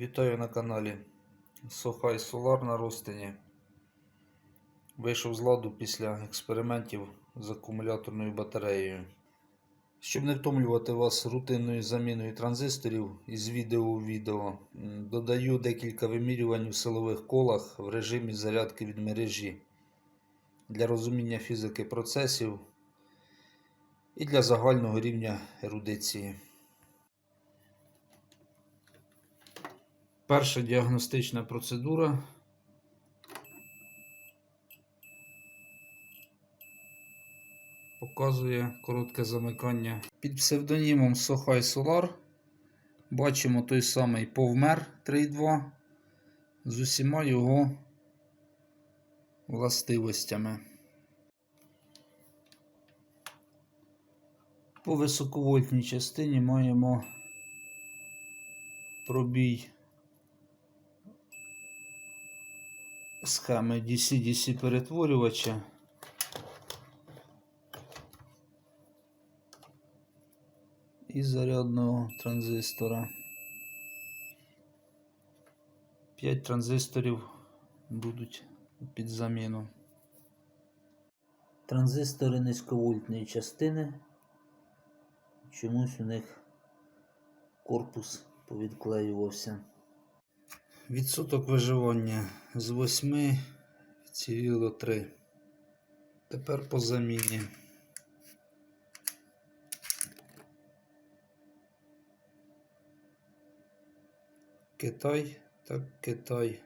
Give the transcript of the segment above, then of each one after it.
Вітаю на каналі Сохай Solar на розтині. Вийшов з ладу після експериментів з акумуляторною батареєю. Щоб не втомлювати вас рутинною заміною транзисторів із відео у відео, додаю декілька вимірювань у силових колах в режимі зарядки від мережі для розуміння фізики процесів і для загального рівня ерудиції. Перша діагностична процедура. Показує коротке замикання. Під псевдонімом Sohai Solar бачимо той самий повмер 3.2 з усіма його властивостями. По високовольтній частині маємо пробій схеми DC-DC перетворювача. І зарядного транзистора. 5 транзисторів будуть під заміну. Транзистори низьковольтної частини. Чомусь у них корпус повідклеювався. Відсоток виживання з 8 вціліло 3. Тепер по заміні. Китай, так Китай.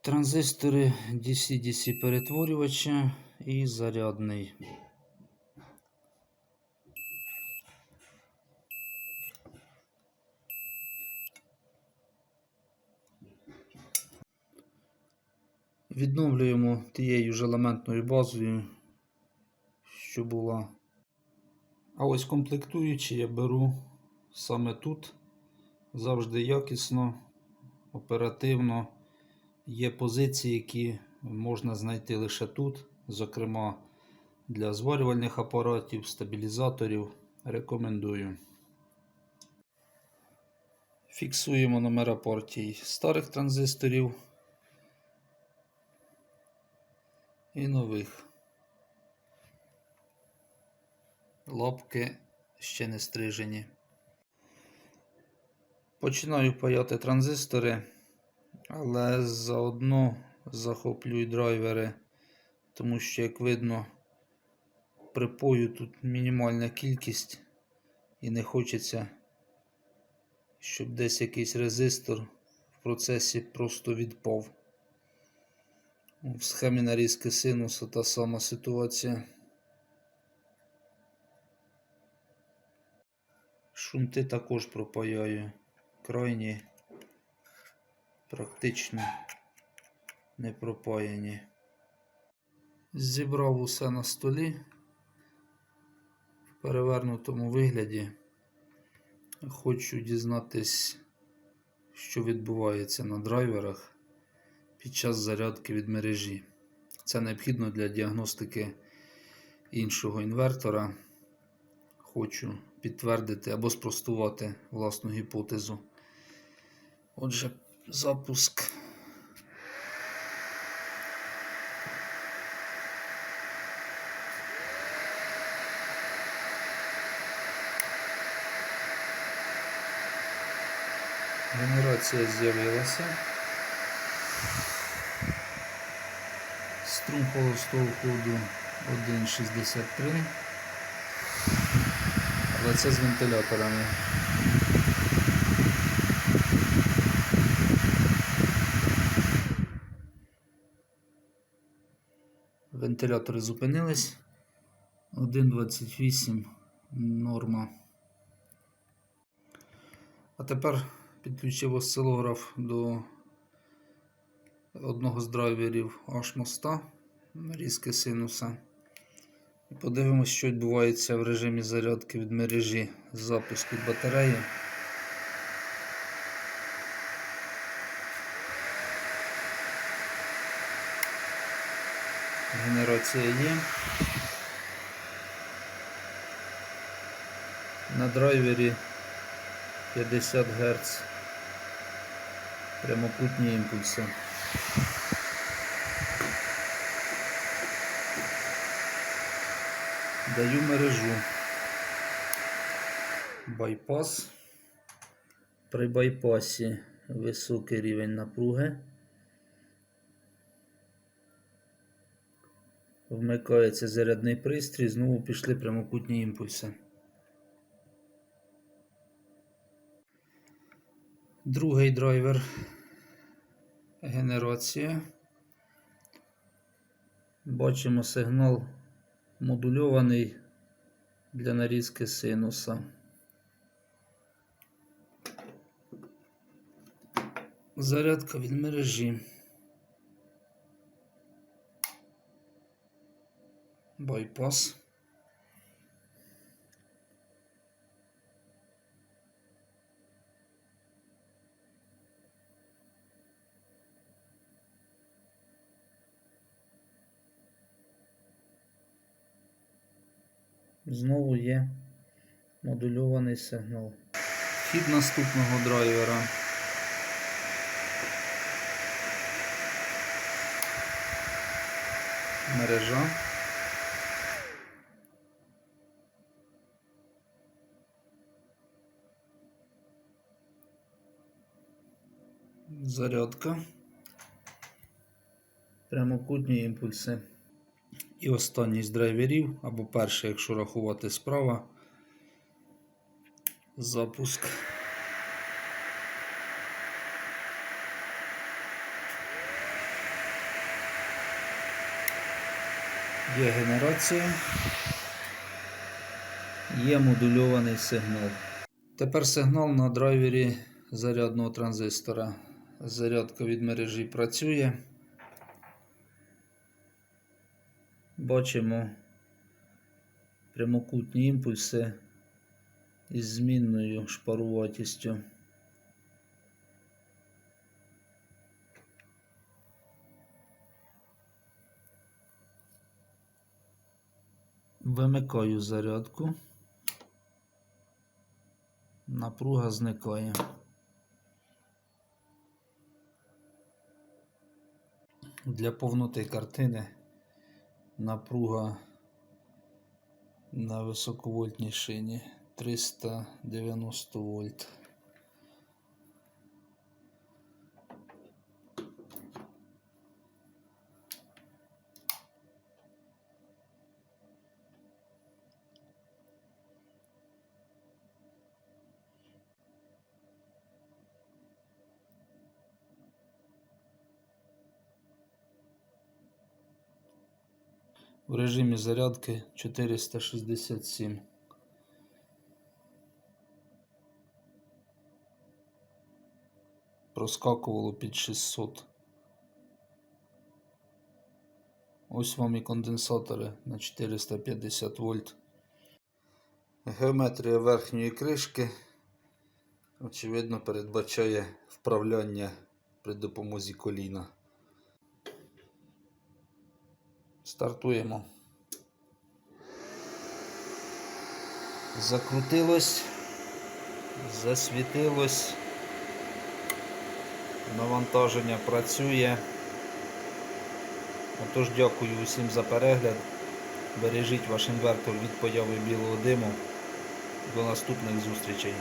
Транзистори DC-DC перетворювача і зарядний. Відновлюємо тією ж елементною базою, що була. А ось комплектуючі я беру саме тут. Завжди якісно, оперативно. Є позиції, які можна знайти лише тут, зокрема для зварювальних апаратів, стабілізаторів. Рекомендую. Фіксуємо номера партій старих транзисторів і нових. Лапки ще не стрижені. Починаю паяти транзистори, але заодно захоплюю драйвери, тому що, як видно, припою тут мінімальна кількість і не хочеться, щоб десь якийсь резистор в процесі просто відпав. В схемі нарізки синуса та сама ситуація. Шунти також пропаяю. Крайні практично не пропаяні. Зібрав усе на столі в перевернутому вигляді. Хочу дізнатись, що відбувається на драйверах під час зарядки від мережі. Це необхідно для діагностики іншого інвертора. Хочу підтвердити або спростувати власну гіпотезу. Отже, запуск. Генерація з'явилася. Струм холостого ходу 1,63. Але це з вентиляторами. Вентилятори зупинились. 1,28 норма. А тепер підключив осцилограф до одного з драйверів H-моста нарізки синуса. І подивимось, що відбувається в режимі зарядки від мережі запуску батареї. Генерація є. На драйвері 50 Гц. Прямокутні імпульси. Даю мережу. Байпас. При байпасі високий рівень напруги. Вмикається зарядний пристрій, знову пішли прямокутні імпульси. Другий драйвер генерація. Бачимо сигнал модульований для нарізки синуса. Зарядка від мережі. Байпас. Знову є модульований сигнал. Хід наступного драйвера. Мережа. Зарядка. Прямокутні імпульси. І останній з драйверів, або перший, якщо рахувати справа. Запуск. Є генерація. Є модульований сигнал. Тепер сигнал на драйвері зарядного транзистора. Зарядка від мережі працює. Бачимо прямокутні імпульси із змінною шпаруватістю. Вимикаю зарядку. Напруга зникає. Для повноти картини напруга на високовольтній шині 390 вольт. В режимі зарядки 467. Проскакувало під 600. Ось вам і конденсатори на 450 вольт. Геометрія верхньої кришки, очевидно, передбачає вправляння при допомозі коліна. Стартуємо. Закрутилось, засвітилось. Навантаження працює. Отож, дякую усім за перегляд. Бережіть ваш інвертор від появи білого диму. До наступних зустрічей.